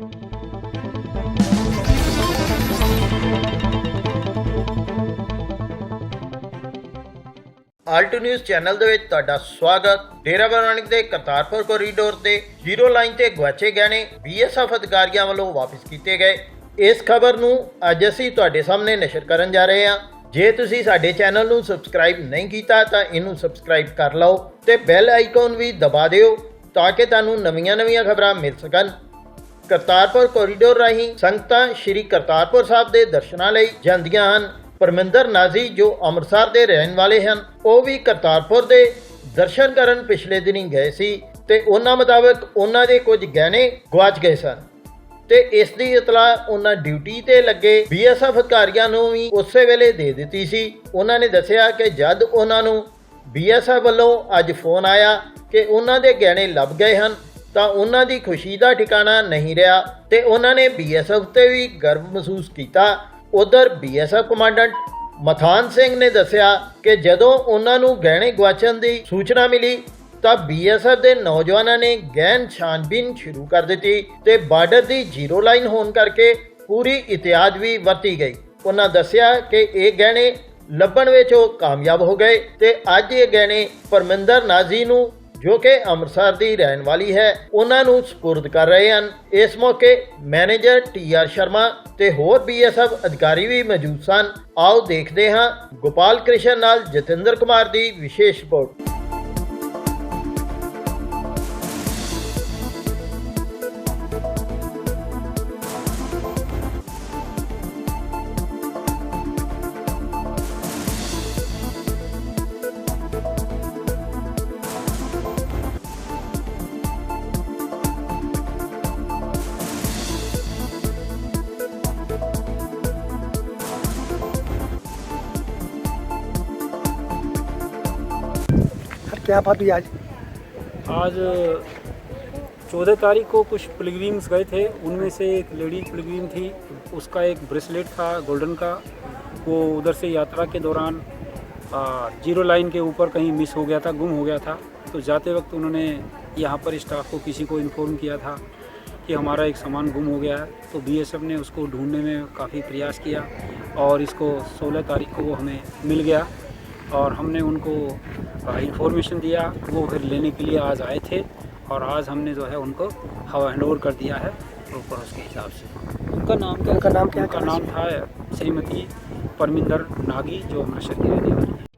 ਆਲਟ news channel ਦੇ ਵਿੱਚ ਤੁਹਾਡਾ ਸਵਾਗਤ। ਡੇਰਾ ਬਾਬਾ ਦੇ ਕਰਤਾਰਪੁਰ ਕੋਰੀਡੋਰ ਤੇ ਜ਼ੀਰੋ ਲਾਈਨ ਤੇ ਗਵਾਚੇ ਗਏ ਬੀਐਸਐਫ ਅਧਿਕਾਰੀਆਂ ਵੱਲੋਂ ਵਾਪਸ ਕੀਤੇ ਗਏ। ਇਸ ਖਬਰ ਨੂੰ ਅੱਜ ਅਸੀਂ ਤੁਹਾਡੇ ਸਾਹਮਣੇ ਨਸ਼ਰ ਕਰਨ ਜਾ ਰਹੇ ਹਾਂ। ਜੇ ਤੁਸੀਂ ਸਾਡੇ ਚੈਨਲ ਨੂੰ ਸਬਸਕ੍ਰਾਈਬ ਨਹੀਂ ਕੀਤਾ ਤਾਂ ਇਹਨੂੰ ਸਬਸਕ੍ਰਾਈਬ ਕਰ ਲਓ ਤੇ ਬੈਲ ਆਈਕਨ ਵੀ ਦਬਾ ਦਿਓ ਤਾਂ ਕਿ ਤੁਹਾਨੂੰ ਨਵੀਆਂ-ਨਵੀਆਂ ਖਬਰਾਂ ਮਿਲ ਸਕਣ। ਕਰਤਾਰਪੁਰ ਕੋਰੀਡੋਰ ਰਾਹੀਂ ਸੰਗਤਾਂ ਸ੍ਰੀ ਕਰਤਾਰਪੁਰ ਸਾਹਿਬ ਦੇ ਦਰਸ਼ਨਾਂ ਲਈ ਜਾਂਦੀਆਂ ਹਨ। ਪਰਮਿੰਦਰ ਨਾਜ਼ੀ ਜੋ ਅੰਮ੍ਰਿਤਸਰ ਦੇ ਰਹਿਣ ਵਾਲੇ ਹਨ, ਉਹ ਵੀ ਕਰਤਾਰਪੁਰ ਦੇ ਦਰਸ਼ਨ ਕਰਨ ਪਿਛਲੇ ਦਿਨੀ ਗਏ ਸੀ ਤੇ ਉਹਨਾਂ ਮੁਤਾਬਕ ਉਹਨਾਂ ਦੇ ਕੁਝ ਗਹਿਣੇ ਗਵਾਚ ਗਏ ਸਨ। ਤੇ ਇਸ ਦੀ ਇਤਲਾਹ ਉਹਨਾਂ ਡਿਊਟੀ ਤੇ ਲੱਗੇ ਬੀਐਸਐਫ ਅਧਿਕਾਰੀਆਂ ਨੂੰ ਵੀ ਉਸੇ ਵੇਲੇ ਦੇ ਦਿੱਤੀ ਸੀ। ਉਹਨਾਂ ਨੇ ਦੱਸਿਆ ਕਿ ਜਦ ਉਹਨਾਂ ਨੂੰ ਬੀਐਸਐਫ ਵੱਲੋਂ ਅੱਜ ਫੋਨ ਆਇਆ ਕਿ ਉਹਨਾਂ ਦੇ ਗਹਿਣੇ ਲੱਭ ਗਏ ਹਨ ਤਾਂ ਉਹਨਾਂ ਦੀ ਖੁਸ਼ੀ ਦਾ ਠਿਕਾਣਾ ਨਹੀਂ ਰਿਹਾ ਤੇ ਉਹਨਾਂ ਨੇ ਬੀਐਸਐਫ ਤੇ ਵੀ ਗਰਵ ਮਹਿਸੂਸ ਕੀਤਾ। ਉਧਰ ਬੀਐਸਐਫ ਕਮਾਂਡੈਂਟ ਮਥਾਨ ਸਿੰਘ ਨੇ ਦੱਸਿਆ ਕਿ ਜਦੋਂ ਉਹਨਾਂ ਨੂੰ ਗਹਿਣੇ ਗਵਾਚਣ ਦੀ ਸੂਚਨਾ ਮਿਲੀ ਤਾਂ ਬੀਐਸਐਫ ਦੇ ਨੌਜਵਾਨਾਂ ਨੇ ਗਹਿਣ ਛਾਨਬੀਨ ਸ਼ੁਰੂ ਕਰ ਦਿੱਤੀ ਤੇ ਬਾਰਡਰ ਦੀ ਜ਼ੀਰੋ ਲਾਈਨ ਹੋਣ ਕਰਕੇ ਪੂਰੀ ਇਤਿਆਦ ਵੀ ਵਰਤੀ ਗਈ। ਉਹਨਾਂ ਦੱਸਿਆ ਕਿ ਇਹ ਗਹਿਣੇ ਲੱਭਣ ਵਿੱਚ ਉਹ ਕਾਮਯਾਬ ਹੋ ਗਏ ਤੇ ਅੱਜ ਇਹ ਗਹਿਣੇ ਪਰਮਿੰਦਰ ਨਾਜ਼ੀ ਨੂੰ ਜੋ ਕਿ ਅੰਮ੍ਰਿਤਸਰ ਦੀ ਰਹਿਣ ਵਾਲੀ ਹੈ, ਉਹਨਾਂ ਨੂੰ ਸਪੁਰਦ ਕਰ ਰਹੇ ਹਨ। ਇਸ ਮੌਕੇ ਮੈਨੇਜਰ ਟੀ ਆਰ ਸ਼ਰਮਾ ਤੇ ਹੋਰ ਬੀਐਸਐਫ ਅਧਿਕਾਰੀ ਵੀ ਮੌਜੂਦ ਸਨ। ਆਓ ਦੇਖਦੇ ਹਾਂ ਗੋਪਾਲ ਕ੍ਰਿਸ਼ਨ ਨਾਲ ਜਤਿੰਦਰ ਕੁਮਾਰ ਦੀ ਵਿਸ਼ੇਸ਼ ਰਿਪੋਰਟ। क्या बात हुई आज? आज, चौदह तारीख को कुछ पिलग्रिम्स गए थे। उनमें से एक लेडी पिलग्रिम थी। उसका एक ब्रेसलेट था गोल्डन का। वो उधर से यात्रा के दौरान ज़ीरो लाइन के ऊपर कहीं मिस हो गया था, गुम हो गया था। तो जाते वक्त उन्होंने यहाँ पर स्टाफ को किसी को इन्फॉर्म किया था कि हमारा एक सामान गुम हो गया है। तो बीएसएफ ने उसको ढूँढने में काफ़ी प्रयास किया और इसको 16 तारीख को वो हमें मिल गया। और हमने उनको इन्फॉर्मेशन दिया वो फिर लेने के लिए आज आए थे और आज हमने जो है उनको हवा हैंड ओवर कर दिया है प्रॉपर उसके हिसाब से। उनका नाम क्या उनका नाम क्या उनका नाम था श्रीमती परमिंदर नागी जो अमृतसर की रहने वाली है।